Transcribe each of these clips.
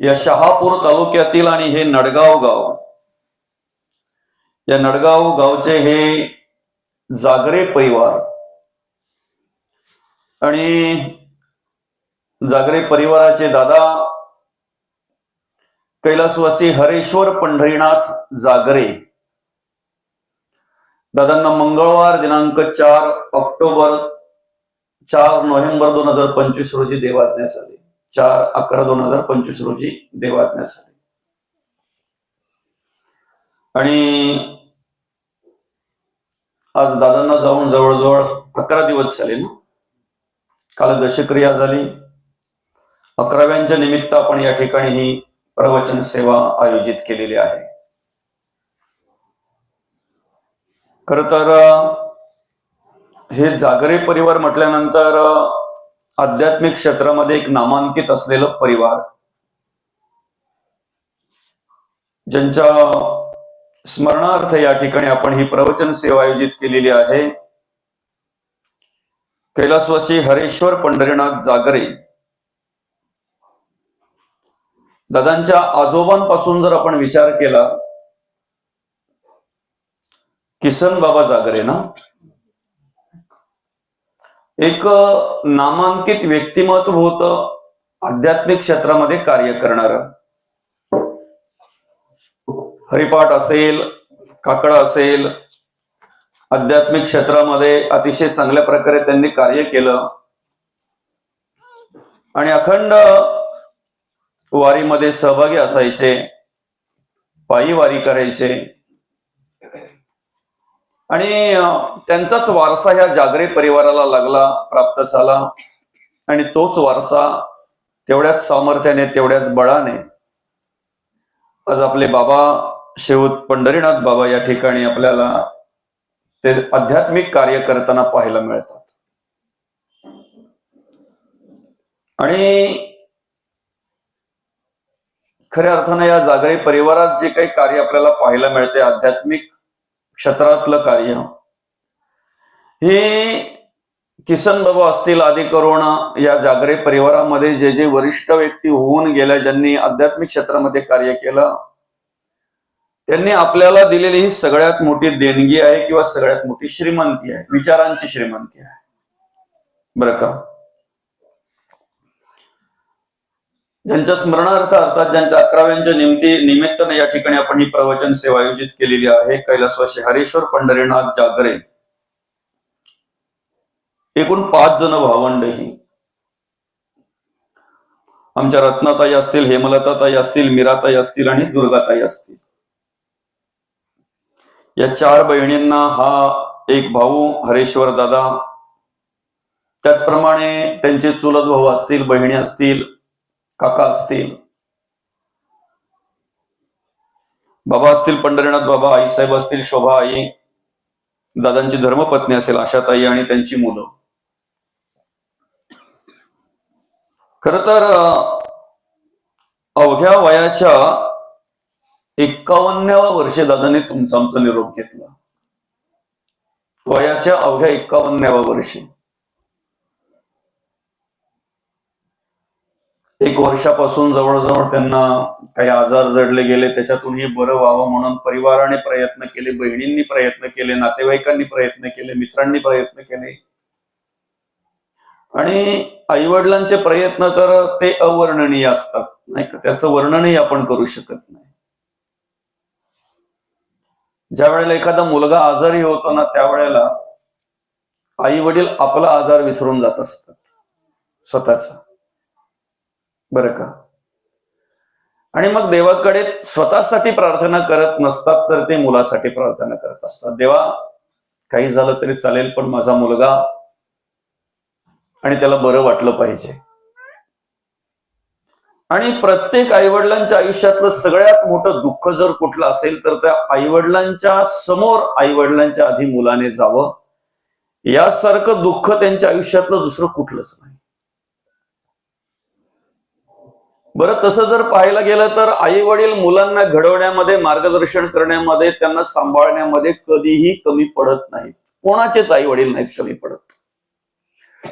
या शहापूर तालुक्यातील आणि हे नडगाव गाव. या नडगाव गावचे हे जागरे परिवार. आणि जागरे परिवाराचे दादा कैलासवासी हरेश्वर पंढरीनाथ जागरे. दादांना मंगळवार दिनांक चार ऑक्टोबर चार नोव्हेंबर दोन हजार पंचवीस रोजी देवाज्ञास आले चार अकरा दोन हजार पंचवीस रोजी देवाज्ञा झाली आणि आज दादांना जाऊन जवळजवळ अकरा दिवस झाले ना? काल दशक्रिया झाली. अकराव्यांच्या निमित्त आपण या ठिकाणी ही प्रवचन सेवा आयोजित केलेली आहे. खर तर हे जागरे परिवार म्हटल्यानंतर आध्यात्मिक क्षेत्रामध्ये एक नामांकित असलेलं परिवार. ज्यांच्या स्मरणार्थ या ठिकाणी आपण ही प्रवचन सेवा आयोजित केलेली आहे. कैलासवासी हरेश्वर पंढरीनाथ जागरे. दादांच्या आजोबांपासून जर आपण विचार केला किसन बाबा जागरे ना एक नामांकित व्यक्तिमत्व होत आध्यात्मिक क्षेत्रामध्ये कार्य करणार. हरिपाठ असेल काकड असेल आध्यात्मिक क्षेत्रामध्ये अतिशय चांगल्या प्रकारे त्यांनी कार्य केलं. आणि अखंड वारीमध्ये सहभागी असायचे पायी वारी करायचे आणि त्यांचाच वारसा ह्या जागरे परिवाराला लागला प्राप्त झाला. आणि तोच वारसा तेवढ्याच सामर्थ्याने तेवढ्याच बळाने आज आपले बाबा शेवत पंढरीनाथ बाबा या ठिकाणी आपल्याला ते आध्यात्मिक कार्य करताना पाहायला मिळतात. आणि खऱ्या अर्थानं या जागरे परिवारात जे काही कार्य आपल्याला पाहायला मिळते आध्यात्मिक क्षेत्रातलं कार्य. हे किसन बाबा असतील आदी करून या जागरे परिवारामध्ये जे जे वरिष्ठ व्यक्ती होऊन गेल्या ज्यांनी आध्यात्मिक क्षेत्रामध्ये कार्य केलं त्यांनी आपल्याला दिलेली ही सगळ्यात मोठी देणगी आहे किंवा सगळ्यात मोठी श्रीमंती आहे विचारांची श्रीमंती आहे. बरं का? ज्यांच्या स्मरणार्थ अर्थात ज्यांच्या अकराव्यांच्या निमित्ती निमित्ताने या ठिकाणी आपण ही प्रवचन सेवा आयोजित केलेली आहे कैलासवासी हरेश्वर पंढरीनाथ जागरे. एकूण पाच जण भावंड ही आमच्या रत्नाताई असतील हेमलताताई असतील मीराताई असतील आणि दुर्गाताई असतील. या चार बहिणींना हा एक भाऊ हरेश्वर दादा. त्याचप्रमाणे त्यांचे चुलत भाऊ असतील बहिणी असतील काका असतील. बाबा असतील पंढरीनाथ बाबा आईसाहेब असतील शोभा आई दादांची धर्मपत्नी असेल आशाताई आणि त्यांची मुलं. खर तर अवघ्या वयाच्या एक्कावन्नाव्या वर्षी दादाने तुमचा आमचा निरोप घेतला. वयाच्या अवघ्या एक्कावन्नाव्या वर्षी. एक वर्षापासून जवळजवळ त्यांना काही आजार जडले गेले त्याच्यातूनही बरं व्हावं म्हणून परिवाराने प्रयत्न केले बहिणींनी प्रयत्न केले नातेवाईकांनी प्रयत्न केले मित्रांनी प्रयत्न केले. आणि आई वडिलांचे प्रयत्न तर ते अवर्णनीय असतात नाही का? त्याचं वर्णनही आपण करू शकत नाही. ज्या वेळेला एखादा मुलगा आजारी होतो ना त्यावेळेला आई वडील आपला आजार विसरून जात असतात स्वतःचा. बरं का? आणि मग देवाकडे स्वतःसाठी प्रार्थना करत नसतात तर ते मुलासाठी प्रार्थना करत असतात. देवा काही झालं तरी चालेल पण माझा मुलगा आणि त्याला बरं वाटलं पाहिजे. आणि प्रत्येक आईवडिलांच्या आयुष्यातलं सगळ्यात मोठं दुःख जर कुठलं असेल तर त्या आईवडिलांच्या समोर आईवडिलांच्या आधी मुलाने जावं. यासारखं दुःख त्यांच्या आयुष्यातलं दुसरं कुठलंच नाही. बरं तसं जर पाहायला गेलं तर आई वडील मुलांना घडवण्यामध्ये मार्गदर्शन करण्यामध्ये त्यांना सांभाळण्यामध्ये कधीही कमी पडत नाहीत. कोणाचेच आई वडील नाहीत कमी पडत.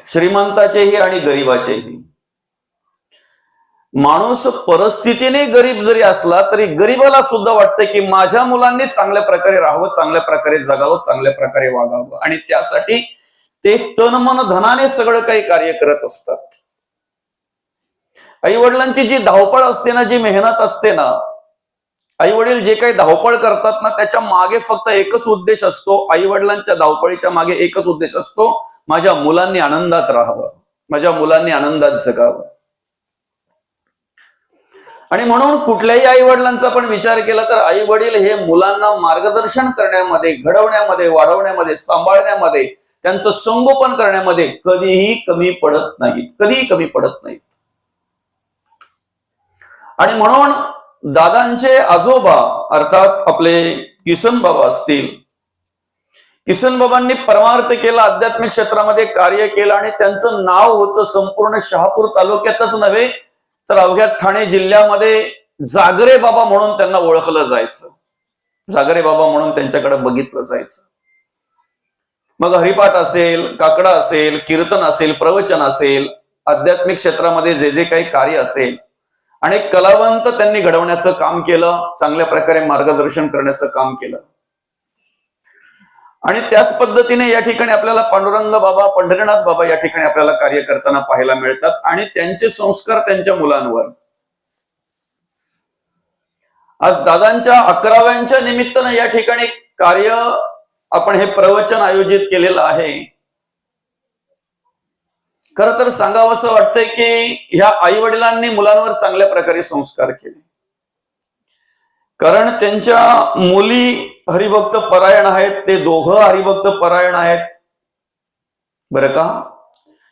श्रीमंताचेही आणि गरिबाचेही. माणूस परिस्थितीने गरीब जरी असला तरी गरीबाला सुद्धा वाटतं की माझ्या मुलांनी चांगल्या प्रकारे राहावं चांगल्या प्रकारे जगावं चांगल्या प्रकारे वागावं. आणि त्यासाठी ते तन मन धनाने सगळं काही कार्य करत असतात. आई वडिलांची जी धावपळ असते ना जी मेहनत असते ना आई वडील जे काही धावपळ करतात ना त्याच्यामागे फक्त एकच उद्देश असतो. आई वडिलांच्या धावपळीच्या मागे एकच उद्देश असतो. माझ्या मुलांनी आनंदात राहावं. माझ्या मुलांनी आनंदात जगावं. आणि म्हणून कुठल्याही आई वडिलांचा पण विचार केला तर आई वडील हे मुलांना मार्गदर्शन करण्यामध्ये घडवण्यामध्ये वाढवण्यामध्ये सांभाळण्यामध्ये त्यांचं संगोपन करण्यामध्ये कधीही कमी पडत नाहीत. कधीही कमी पडत नाहीत. आणि म्हणून दादांचे आजोबा अर्थात आपले किसन बाबा असतील किसन बाबांनी परमार्थ केला आध्यात्मिक क्षेत्रामध्ये कार्य केलं आणि त्यांचं नाव होतं संपूर्ण शहापूर तालुक्यातच नव्हे तर अवघ्या ठाणे जिल्ह्यामध्ये जागरे बाबा म्हणून त्यांना ओळखलं जायचं. जागरे बाबा म्हणून त्यांच्याकडे बघितलं जायचं. मग हरिपाठ असेल काकडा असेल कीर्तन असेल प्रवचन असेल आध्यात्मिक क्षेत्रामध्ये जे जे काही कार्य असेल आणि कलावंत त्यांनी घडवण्याचं काम केलं चांगल्या प्रकारे मार्गदर्शन करण्याचं काम केलं. आणि त्याच पद्धतीने या ठिकाणी आपल्याला पांडुरंग बाबा पंढरीनाथ बाबा या ठिकाणी आपल्याला कार्य करताना पाहायला मिळतात आणि त्यांचे संस्कार त्यांच्या मुलांवर. आज दादांच्या अकराव्यांच्या निमित्तानं या ठिकाणी कार्य आपण हे प्रवचन आयोजित केलेलं आहे. खर तर सांगावं असं वाटतंय की ह्या आई वडिलांनी मुलांवर चांगल्या प्रकारे संस्कार केले. कारण त्यांच्या मुली हरिभक्त परायण आहेत ते दोघं हरिभक्त परायण आहेत. बरं का?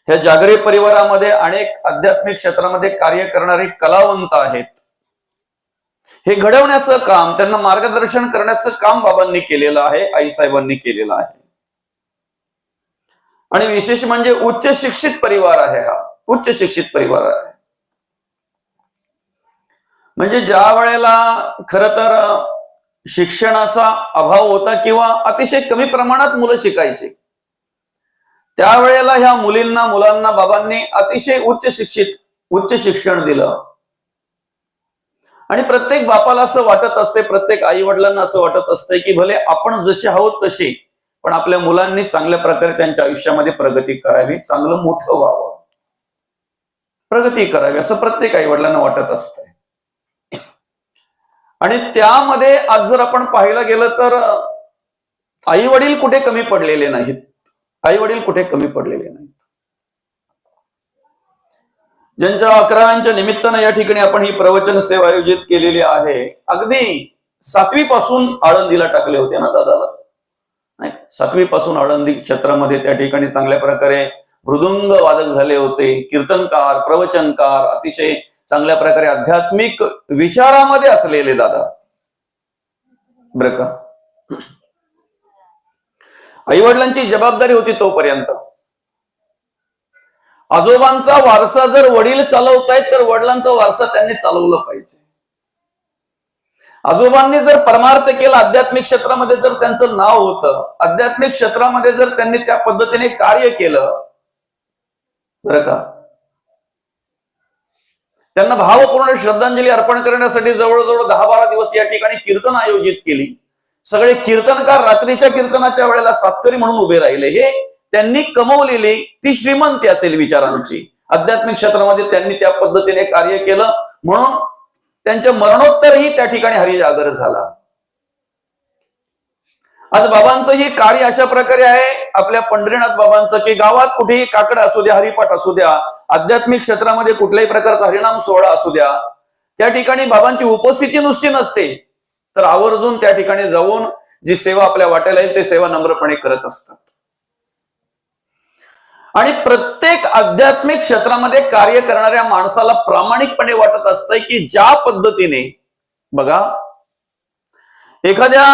ह्या जागरे परिवारामध्ये अनेक आध्यात्मिक क्षेत्रामध्ये कार्य करणारे कलावंत आहेत. हे घडवण्याचं काम त्यांना मार्गदर्शन करण्याचं काम बाबांनी केलेलं आहे आईसाहेबांनी केलेलं आहे. आणि विशेष म्हणजे उच्च शिक्षित परिवार आहे हा. उच्च शिक्षित परिवार आहे. म्हणजे ज्या वेळेला खर तर शिक्षणाचा अभाव होता किंवा अतिशय कमी प्रमाणात मुलं शिकायची त्यावेळेला ह्या मुलींना मुलांना बाबांनी अतिशय उच्च शिक्षित उच्च शिक्षण दिलं. आणि प्रत्येक बापाला असं वाटत असते प्रत्येक आई वडिलांना असं वाटत असते की भले आपण जसे आहोत तसे पण आपल्या मुलांनी चांगल्या प्रकारे त्यांच्या आयुष्यामध्ये प्रगती करावी चांगलं मोठं व्हावं. प्रगती करावी असं प्रत्येक आई वडिलांना वाटत असतंय. आणि त्यामध्ये आज जर आपण पाहायला गेलं तर आई वडील कुठे कमी पडलेले नाहीत? आई वडील कुठे कमी पडलेले नाहीत? ज्यांच्या अकराव्यांच्या निमित्तानं या ठिकाणी आपण ही प्रवचन सेवा आयोजित केलेली आहे अगदी सातवी पासून आळंदीला टाकले होते ना दादाला? नाही सातवी पासून आळंदी क्षेत्रामध्ये त्या ठिकाणी चांगल्या प्रकारे मृदुंग वादक झाले होते कीर्तनकार प्रवचनकार अतिशय चांगल्या प्रकारे आध्यात्मिक विचारामध्ये असलेले दादा. बर का? आई वडिलांची जबाबदारी होती तोपर्यंत. आजोबांचा वारसा जर वडील चालवतायत तर वडिलांचा वारसा त्यांनी चालवला पाहिजे. आजोबांनी जर परमार्थ केला आध्यात्मिक क्षेत्रामध्ये जर त्यांचं नाव होतं आध्यात्मिक क्षेत्रामध्ये जर त्यांनी त्या पद्धतीने कार्य केलं बरं का? त्यांना भावपूर्ण श्रद्धांजली अर्पण करण्यासाठी जवळजवळ दहा बारा दिवस या ठिकाणी कीर्तन आयोजित केली. सगळे कीर्तनकार रात्रीच्या कीर्तनाच्या वेळेला सातकरी म्हणून उभे राहिले. हे त्यांनी कमवलेली ती श्रीमंती असेल विचारांची. आध्यात्मिक क्षेत्रामध्ये त्यांनी त्या पद्धतीने कार्य केलं. म्हणून त्यांच्या मरणोत्तरही त्या ठिकाणी हरिजागर झाला. आज बाबांचं ही कार्य अशा प्रकारे आहे आपल्या पंढरीनाथ बाबांचं की गावात कुठेही काकड असू द्या हरिपाठ असू द्या आध्यात्मिक क्षेत्रामध्ये कुठल्याही प्रकारचा हरिनाम सोहळा असू द्या त्या ठिकाणी बाबांची उपस्थिती नुसती नसते. तर आवर्जून त्या ठिकाणी जाऊन जी सेवा आपल्या वाटायला येईल ते सेवा नम्रपणे करत असतात. आणि प्रत्येक आध्यात्मिक क्षेत्रामध्ये कार्य करणाऱ्या माणसाला प्रामाणिकपणे वाटत असतंय की ज्या पद्धतीने बघा एखाद्या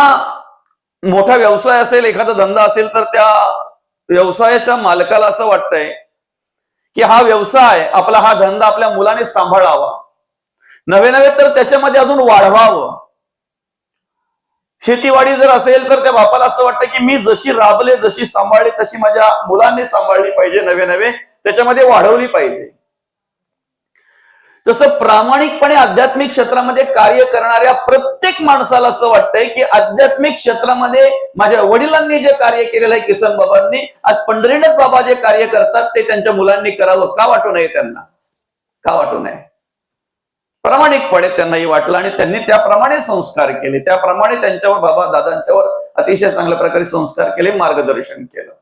मोठा व्यवसाय असेल एखादा धंदा असेल तर त्या व्यवसायाच्या मालकाला असं वाटतंय की हा व्यवसाय आपला हा धंदा आपल्या मुलाने सांभाळावा. नवे नवे तर त्याच्यामध्ये अजून वाढवावं. शेतीवाडी जर असेल तर त्या बापाला असं वाटतं की मी जशी राबले जशी सांभाळली तशी माझ्या मुलांनी सांभाळली पाहिजे नवे नवे त्याच्यामध्ये वाढवली पाहिजे. जसं प्रामाणिकपणे आध्यात्मिक क्षेत्रामध्ये कार्य करणाऱ्या प्रत्येक माणसाला असं वाटतंय की आध्यात्मिक क्षेत्रामध्ये माझ्या वडिलांनी जे कार्य केलेलं आहे किसन बाबांनी आज पंढरीनाथ बाबा जे कार्य करतात ते त्यांच्या मुलांनी करावं. का वाटू नये त्यांना? का वाटू नये? प्रामाणिकपणे त्यांनाही वाटलं आणि त्यांनी त्याप्रमाणे संस्कार केले. त्याप्रमाणे त्यांच्यावर बाबा दादांच्यावर अतिशय चांगल्या प्रकारे संस्कार केले मार्गदर्शन केलं.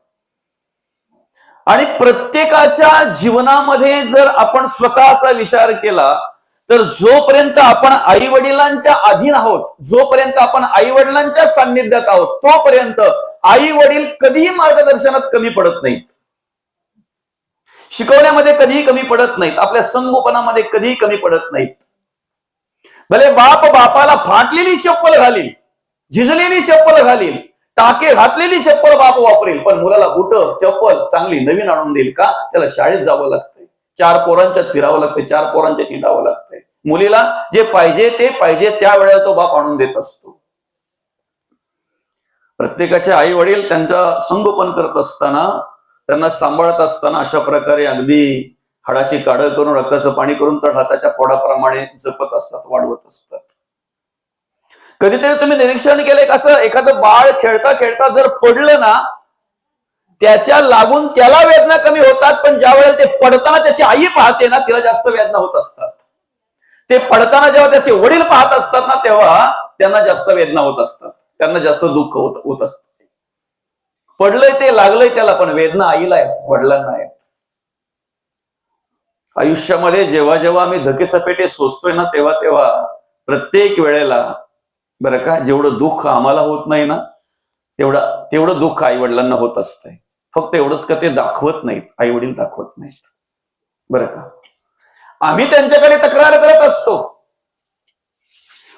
आणि प्रत्येकाच्या जीवनामध्ये जर आपण स्वतःचा विचार केला तर जोपर्यंत आपण आई वडिलांच्या अधीन आहोत जोपर्यंत आपण आई वडिलांच्या सान्निध्यात आहोत तोपर्यंत आई वडील कधीही मार्गदर्शनात कमी पडत नाहीत. शिकवण्यामध्ये कधीही कमी पडत नाहीत. आपल्या संगोपनामध्ये कधीही कमी पडत नाहीत. भले बाप बापाला फाटलेली चप्पल घालील झिजलेली चप्पल घालील टाके घातलेली चप्पल बाप वापरेल पण मुलाला बुट चप्पल चांगली नवीन आणून देईल का? त्याला शाळेत जावं लागतंय. चार पोरांच्यात फिरावं लागतंय चार पोरांच्यात हिंडावं लागतंय. मुलीला जे पाहिजे ते पाहिजे त्या वेळेला तो बाप आणून देत असतो. प्रत्येकाचे आई वडील त्यांचा संगोपन करत असताना त्यांना सांभाळत असताना अशा प्रकारे अगदी हाडाची काढ करून रक्ताचं पाणी करून तर हाताच्या पोडाप्रमाणे जपत असतात वाढवत असतात. कधीतरी तुम्ही निरीक्षण केले कसं असं एखादं बाळ खेळता खेळता जर पडलं ना त्याच्या लागून त्याला वेदना कमी होतात पण ज्या वेळेला ते पडताना त्याची आई पाहते ना तिला जास्त वेदना होत असतात. ते पडताना जेव्हा त्याचे वडील पाहत असतात ना तेव्हा त्यांना जास्त वेदना होत असतात. त्यांना जास्त दुःख होत होत असत. पडलंय ते लागलंय त्याला पण वेदना आईला आहेत वडिलांना आहेत आयुष्यामध्ये जेव्हा जेव्हा आम्ही धकेचपेटे सोसतोय ना तेव्हा तेव्हा प्रत्येक वेळेला बरं का जेवढं दुःख आम्हाला होत नाही ना तेवढं तेवढं दुःख आई वडिलांना होत असतंय. फक्त एवढंच का ते दाखवत नाहीत आई वडील दाखवत नाहीत. बरं का? आम्ही त्यांच्याकडे तक्रार करत असतो.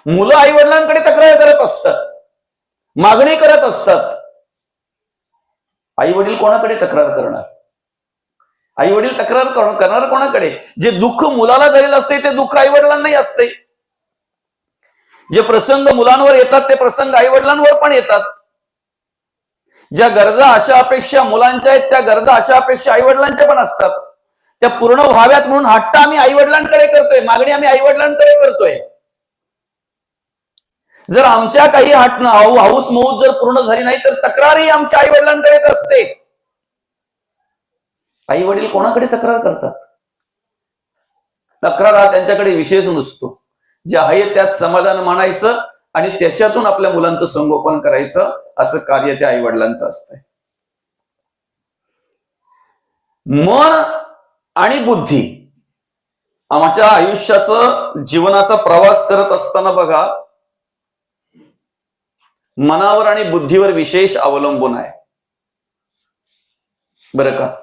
मुलं आई वडिलांकडे तक्रार करत असतात. मागणी करत असतात. आई वडील कोणाकडे तक्रार करणार? आई वडील तक्रार करणार कोणाकडे? जे दुःख मुलाला झालेलं असते ते दुःख आई वडिलांनाही असते जे प्रसंग मुलांवर येतात ते प्रसंग आई वडिलांवर पण येतात. ज्या गरजा अशा अपेक्षा मुलांच्या आहेत त्या गरजा अशा अपेक्षा आई वडिलांच्या पण असतात. त्या पूर्ण व्हाव्यात म्हणून हट्ट आम्ही आई वडिलांकडे करतोय मागणी आम्ही आई वडिलांकडे करतोय. जर आमच्या काही हट हाऊस मौज जर पूर्ण झाली नाही तर तक्रारही आमच्या आई वडिलांकडेच असते. आई वडील कोणाकडे तक्रार करतात? तक्रार हा त्यांच्याकडे विशेष नसतो. जे आहे त्यात समाधान मानायचं आणि त्याच्यातून आपल्या मुलांचं संगोपन करायचं असं कार्य त्या आई वडिलांचं असतंय. मन आणि बुद्धी आमच्या आयुष्याचं जीवनाचा प्रवास करत असताना बघा मनावर आणि बुद्धीवर विशेष अवलंबून आहे. बरं का?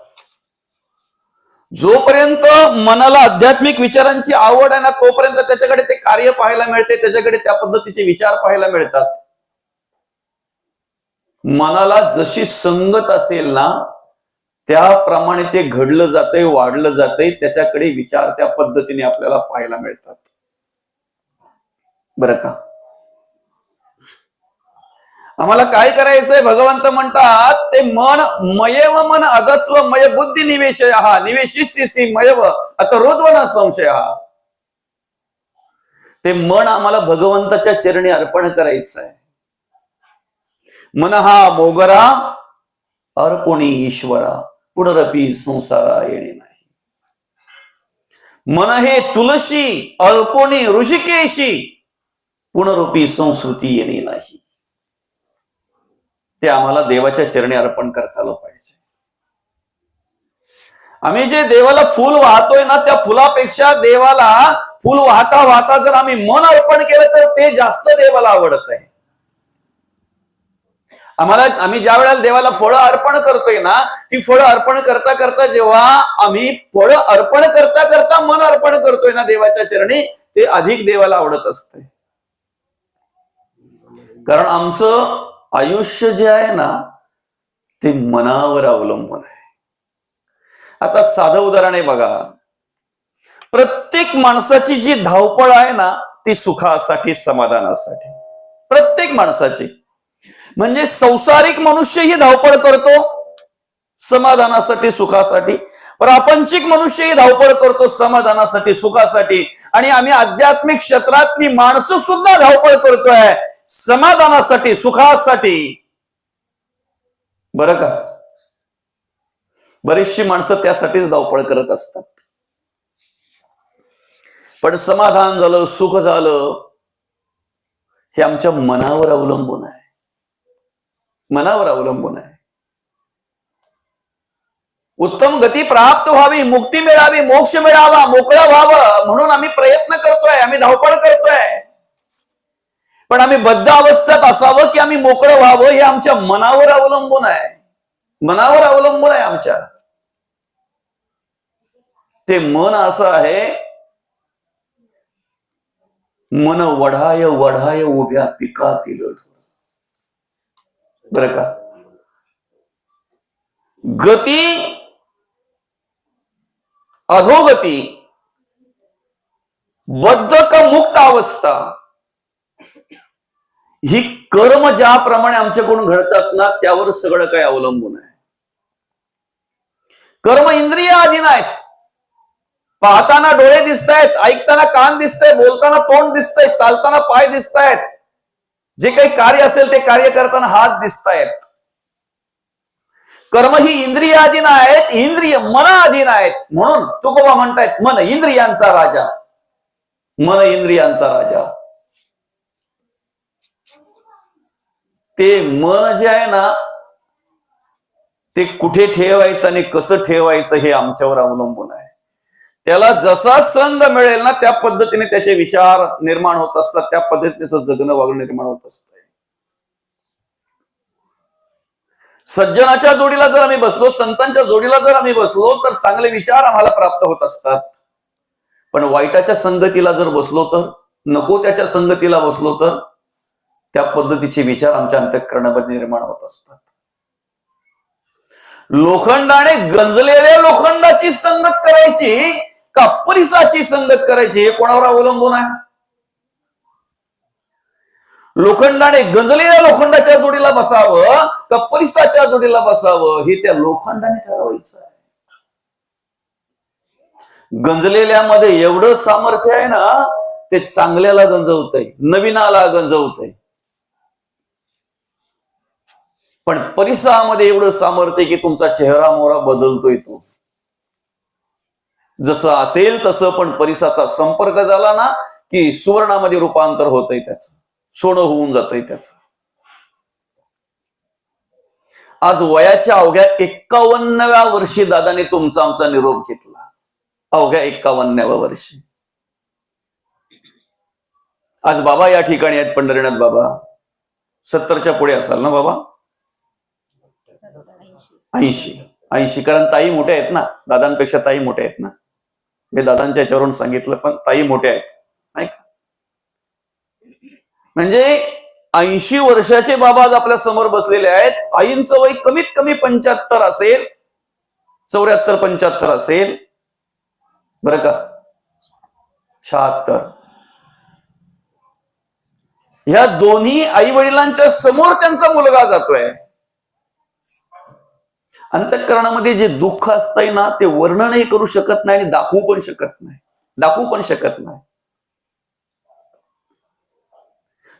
जोपर्यंत मनाला आध्यात्मिक विचारांची आवड आहे ना तोपर्यंत त्याच्याकडे ते कार्य पाहायला मिळते त्याच्याकडे त्या पद्धतीचे विचार पाहायला मिळतात. मनाला जशी संगत असेल ना त्याप्रमाणे ते घडलं जातंय वाढलं जातंय त्याच्याकडे विचार त्या पद्धतीने आपल्याला पाहायला मिळतात. बरं का? आम्हाला काय करायचंय? भगवंत म्हणतात ते मन मयव मन अगस्व मय बुद्धी निवेशय हा निवेशिष्यसी मयव आता रोद्वन संशय. हा ते मन आम्हाला भगवंताच्या चरणी अर्पण करायचं आहे मन हा मोगरा अर्पणी ईश्वरा पुनरपी संसारा येणे नाही. मन हे तुलसी अर्पणी ऋषिकेशी पुनरुपी संस्कृती येणे नाही. ते आम्हाला देवाच्या चरणी अर्पण करता आलं पाहिजे. आम्ही जे देवाला फुल वाहतोय ना त्या फुलापेक्षा देवाला फुल वाहता वाहता जर आम्ही मन अर्पण केलं तर ते जास्त देवाला आवडत आहे. आम्हाला आम्ही ज्या वेळेला देवाला फळं अर्पण करतोय ना ती फळं अर्पण करता करता जेव्हा आम्ही फळं अर्पण करता करता मन अर्पण करतोय ना देवाच्या चरणी ते अधिक देवाला आवडत असते. कारण आमचं आयुष्य जे आहे ना ते मनावर अवलंबून आहे. आता साधं उदाहरण आहे बघा. प्रत्येक माणसाची जी धावपळ आहे ना ती सुखासाठी समाधानासाठी. प्रत्येक माणसाची. म्हणजे संसारिक मनुष्य ही धावपळ करतो समाधानासाठी सुखासाठी. प्रापंचिक मनुष्यही धावपळ करतो समाधानासाठी सुखासाठी. आणि आम्ही आध्यात्मिक क्षेत्रातली माणसं सुद्धा धावपळ करतोय. समाधानासाठी सुखासाठी. बरं का? बरीचशी माणसं त्यासाठीच धावपळ करत असतात. पण समाधान झालं सुख झालं हे आमच्या मनावर अवलंबून आहे. मनावर अवलंबून आहे. उत्तम गती प्राप्त व्हावी मुक्ती मिळावी मोक्ष मिळावा मोकळं व्हावं म्हणून आम्ही प्रयत्न करतोय आम्ही धावपळ करतोय. पण आम्ही बद्ध अवस्थेत असावं की आम्ही मोकळं व्हावं हे आमच्या मनावर अवलंबून आहे. मनावर अवलंबून आहे आमच्या. ते मन असं आहे मन वढाय वढाय उभ्या पिकातील बर का? गती अधोगती बद्ध का मुक्त अवस्था? ही कर्म ज्याप्रमाणे आमच्याकडून घडतात ना त्यावर सगळं काही अवलंबून आहे. कर्म इंद्रिय अधीन आहेत पाहताना डोळे दिसत आहेत ऐकताना कान दिसतंय बोलताना तोंड दिसतंय चालताना पाय दिसत आहेत जे काही कार्य असेल ते कार्य करताना हात दिसत आहेत कर्म ही इंद्रिय अधीन आहेत इंद्रिय मनाधीन आहेत म्हणून तुकोबा म्हणतायत मन इंद्रियांचा राजा. मन इंद्रियांचा राजा. ते मन जे आहे ना ते कुठे ठेवायचं आणि कसं ठेवायचं हे आमच्यावर अवलंबून आहे. त्याला जसा संघ मिळेल ना त्या पद्धतीने त्याचे विचार निर्माण होत असतात त्या पद्धतीने त्याचं जगणं वागणं निर्माण होत असत. सज्जनाच्या जोडीला जर आम्ही बसलो संतांच्या जोडीला जर आम्ही बसलो तर चांगले विचार आम्हाला प्राप्त होत असतात. पण वाईटाच्या संगतीला जर बसलो तर नको त्याच्या संगतीला बसलो तर त्या पद्धतीचे विचार आमच्या अंतःकरणामध्ये निर्माण होत असतात. लोखंडाने गंजलेल्या लोखंडाची संगत करायची का परिसाची संगत करायची हे कोणावर अवलंबून आहे? लोखंडाने गंजलेल्या लोखंडाच्या जोडीला बसावं का परिसाच्या जोडीला बसावं हे त्या लोखंडाने ठरवायचं आहे. गंजलेल्यामध्ये एवढं सामर्थ्य आहे ना ते चांगल्याला गंजवतंय नवीनाला गंजवतंय. पण परिसरामध्ये एवढं सामर्थ्य की तुमचा चेहरा मोहरा बदलतोय तो. जसं असेल तसं पण परिसाचा संपर्क झाला ना की सुवर्णामध्ये रूपांतर होतंय त्याचं. सोनं होऊन जातंय त्याचं. आज वयाच्या अवघ्या एक्कावन्नव्या वर्षी दादाने तुमचा आमचा निरोप घेतला. अवघ्या एक्कावन्नाव्या वर्षी. आज बाबा या ठिकाणी आहेत पंढरीनाथ बाबा. सत्तरच्या पुढे असाल ना बाबा? ऐंशी. ऐंशी. कारण ताई मोठ्या आहेत ना. दादांपेक्षा ताई मोठ्या आहेत ना. मी दादांच्या याच्यावरून सांगितलं पण ताई मोठ्या आहेत. नाही का? म्हणजे ऐंशी वर्षाचे बाबा आज आपल्यासमोर बसलेले आहेत. आईंचं वय कमीत कमी पंच्याहत्तर असेल. चौऱ्याहत्तर पंच्याहत्तर असेल. बरं का? शहात्तर. ह्या दोन्ही आई वडिलांच्या समोर त्यांचा मुलगा जातोय. अंतःकरणामध्ये जे दुःख असतंय ना ते वर्णनही करू शकत नाही आणि दाखवू पण शकत नाही. दाखवू पण शकत नाही.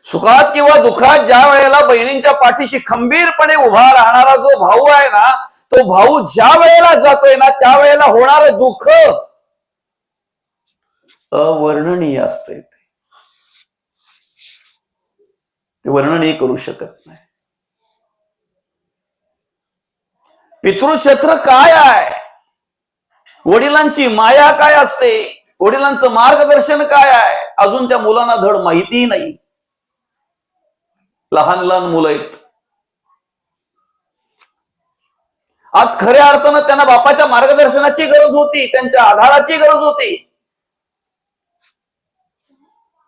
सुखात किंवा दुःखात ज्या वेळेला बहिणींच्या पाठीशी खंबीरपणे उभा राहणारा जो भाऊ आहे ना तो भाऊ ज्या वेळेला जातोय ना त्यावेळेला होणार दुःख अवर्णनीय असतंय ते वर्णनही करू शकत नाही. पितृक्षेत्र काय आहे? वडिलांची माया काय असते? वडिलांचं मार्गदर्शन काय आहे? अजून त्या मुलांना धड माहितीही नाही. लहान लहान मुलं आहेत. आज खऱ्या अर्थानं त्यांना बापाच्या मार्गदर्शनाची गरज होती त्यांच्या आधाराची गरज होती.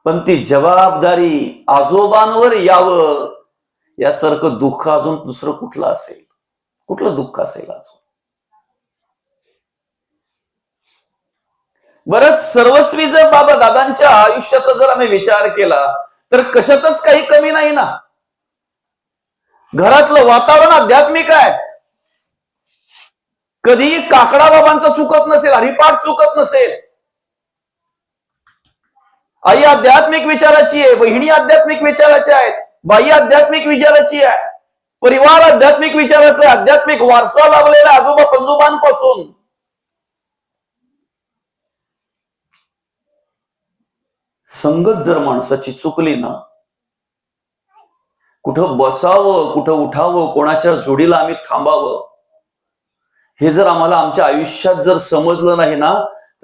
पण ती जबाबदारी आजोबांवर यावं यासारखं दुःख अजून दुसरं कुठलं असेल? कुठलं दुःख असेल अजून? बरं सर्वस्वी जर बाबा दादांच्या आयुष्याचा जर आम्ही विचार केला तर कशातच काही कमी नाही ना. घरातलं वातावरण आध्यात्मिक आहे. कधीही काकडा बाबांचा चुकत नसेल हरिपाठ चुकत नसेल. आई आध्यात्मिक विचाराची आहे बहिणी आध्यात्मिक विचाराची आहेत बाई आध्यात्मिक विचाराची आहे. परिवार आध्यात्मिक विचाराचा आध्यात्मिक वारसा लाभलेला आजोबा पंजोबांपासून. संगत जर माणसाची चुकली ना कुठं बसावं कुठं उठावं कोणाच्या जोडीला आम्ही थांबावं हे जर आम्हाला आमच्या आयुष्यात जर समजलं नाही ना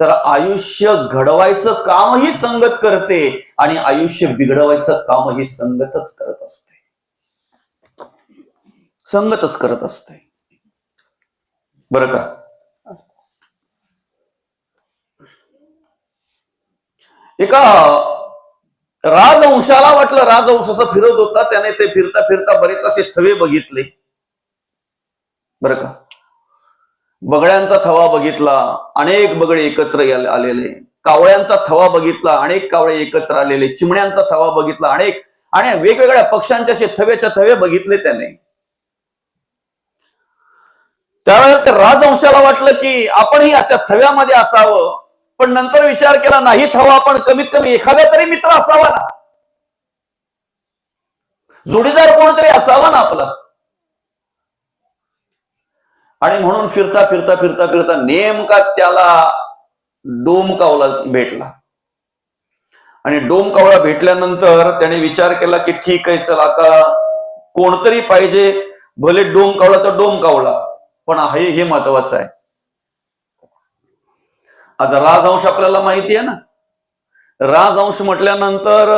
तर आयुष्य घडवायचं कामही संगत करते आणि आयुष्य बिघडवायचं कामही संगतच करत असते. संगतच करत असते बरं का? एका राजवंशाला वाटलं राजवंश असं फिरत होता त्याने ते फिरता फिरता बरेच असे थवे बघितले. बर का? बगड्यांचा थवा बघितला अनेक बगडे एकत्र आलेले. कावळ्यांचा थवा बघितला अनेक कावळे एकत्र आलेले. चिमण्यांचा थवा बघितला अनेक आणि वेगवेगळ्या पक्ष्यांच्या असे थवेच्या थवे बघितले त्याने. त्यावेळेला त्या राजवंशाला वाटलं की आपणही अशा थव्यामध्ये असावं. पण नंतर विचार केला नाही थवा आपण कमीत कमी एखादा तरी मित्र असावा ना. जोडीदार कोणतरी असावा ना आपला. आणि म्हणून फिरता फिरता फिरता फिरता नेमका त्याला डोमकावला भेटला. आणि डोमकावळा भेटल्यानंतर त्याने विचार केला की ठीक आहे चल आता कोणतरी पाहिजे. भले डोमकावळा तर डोमकावळा पण हे हे महत्वाचं आहे. आता राजहंश आपल्याला माहिती आहे ना? राजहंश म्हटल्यानंतर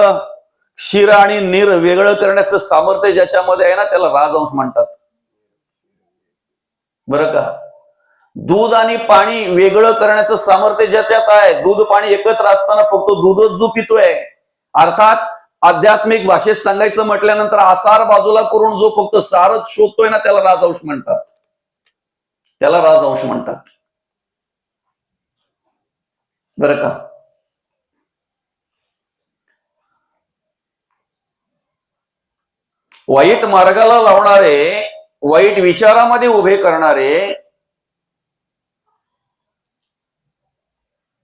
क्षीर आणि नीर वेगळं करण्याचं सामर्थ्य ज्याच्यामध्ये आहे ना त्याला राजहंश म्हणतात. बरं का? दूध आणि पाणी वेगळं करण्याचं सामर्थ्य ज्याच्यात आहे दूध पाणी एकत्र असताना फक्त दूधच जो पितोय अर्थात आध्यात्मिक भाषेत सांगायचं म्हटल्यानंतर आसार बाजूला करून जो फक्त सारच शोधतोय ना त्याला राजवंश म्हणतात. त्याला राजवंश म्हणतात. बर का? वाईट मार्गाला लावणारे वाईट विचारामध्ये उभे करणारे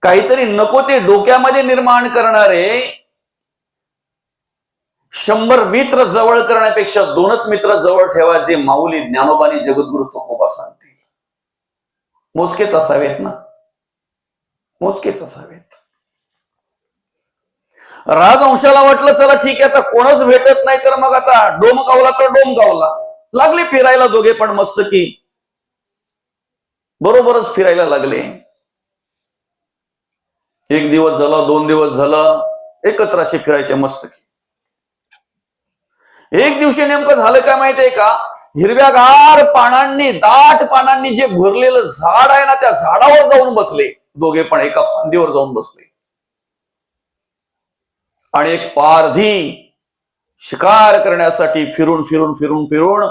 काहीतरी नको ते डोक्यामध्ये निर्माण करणारे शंभर मित्र जवळ करण्यापेक्षा दोनच मित्र जवळ ठेवा जे माऊली ज्ञानोबानी जगद्गुरु तुकोबा सांगतील मोजकेच असावेत ना? मोजकेच असावेत. राजवंशाला वाटलं चला ठीक आहे आता कोणच भेटत नाही तर मग आता डोम गावला तर डोम गावला. लागले फिरायला दोघे पण मस्त की बरोबरच फिरायला लागले. एक दिवस झाला दोन दिवस झालं एकत्र असे फिरायचे मस्त की एक दिवशी नेमकं झालं काय माहितीये का? हिरव्यागार पानांनी दाट पानांनी जे भरलेलं झाड आहे ना त्या झाडावर जाऊन बसले. दोघे पण एका फांदीवर जाऊन बसले. आणि एक पारधी शिकार करण्यासाठी फिरून फिरून फिरून फिरून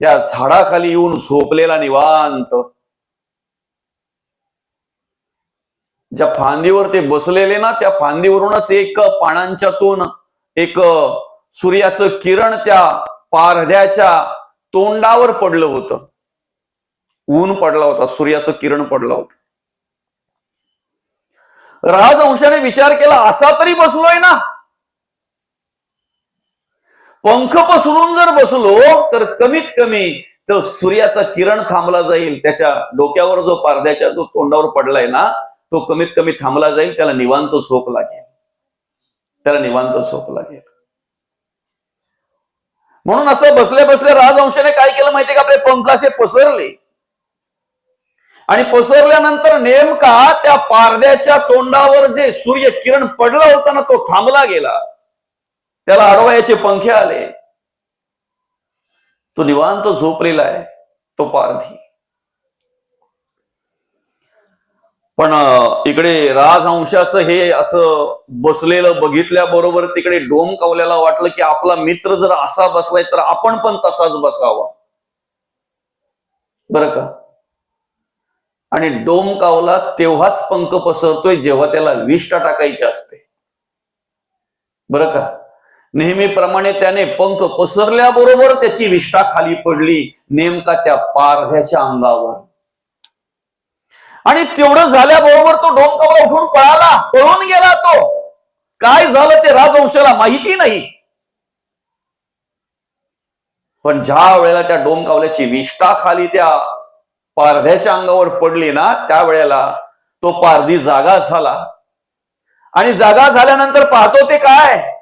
त्या झाडाखाली येऊन झोपलेला निवांत. ज्या फांदीवर ते बसलेले ना त्या फांदीवरूनच एक पानांच्यातून एक सूर्याचं किरण त्या पारध्याच्या तोंडावर पडलं होतं. ऊन पडला होता सूर्याचं किरण पडलं होतं. राजवंशाने विचार केला असा तरी बसलोय ना. पंख पसरून जर बसलो तर कमीत कमी तर सूर्याचा किरण थांबला जाईल. त्याच्या डोक्यावर जो पारद्याच्या जो तोंडावर पडलाय ना तो कमीत कमी थांबला जाईल. त्याला निवांत झोप लागेल. त्याला निवांत झोप लागेल. म्हणून असं बसल्या बसल्या राजवंशाने काय केलं माहितीये का? आपले पंख असे पसरले. आणि पसरल्यानंतर नेमका त्या पारद्याच्या तोंडावर जे सूर्य किरण पडला होता ना तो थांबला गेला. त्याला अडवायचे पंखे आले. तो निवांत झोपलेला आहे तो पारधी. पण इकडे राजहंशाचं हे असं बसलेलं बघितल्याबरोबर तिकडे डोम कावल्याला वाटलं की आपला मित्र जर असा बसलाय तर आपण पण तसाच बसावा. बरं का? आणि डोम कावला तेव्हाच पंख पसरतोय जेव्हा त्याला विष्टा टाकायची असते. बरं का? नेहमीप्रमाणे त्याने पंख पसरल्याबरोबर त्याची विष्ठा खाली पडली नेमका त्या पारध्याच्या अंगावर. आणि तेवढं झाल्याबरोबर तो डोंकवला उठून पळाला पळून गेला तो. काय झालं ते राजवंशाला माहिती नाही. पण ज्या वेळेला त्या डोमकावल्याची विष्ठा खाली त्या पारध्याच्या अंगावर पडली ना त्यावेळेला तो पारधी जागा झाला. आणि जागा झाल्यानंतर पाहतो ते काय?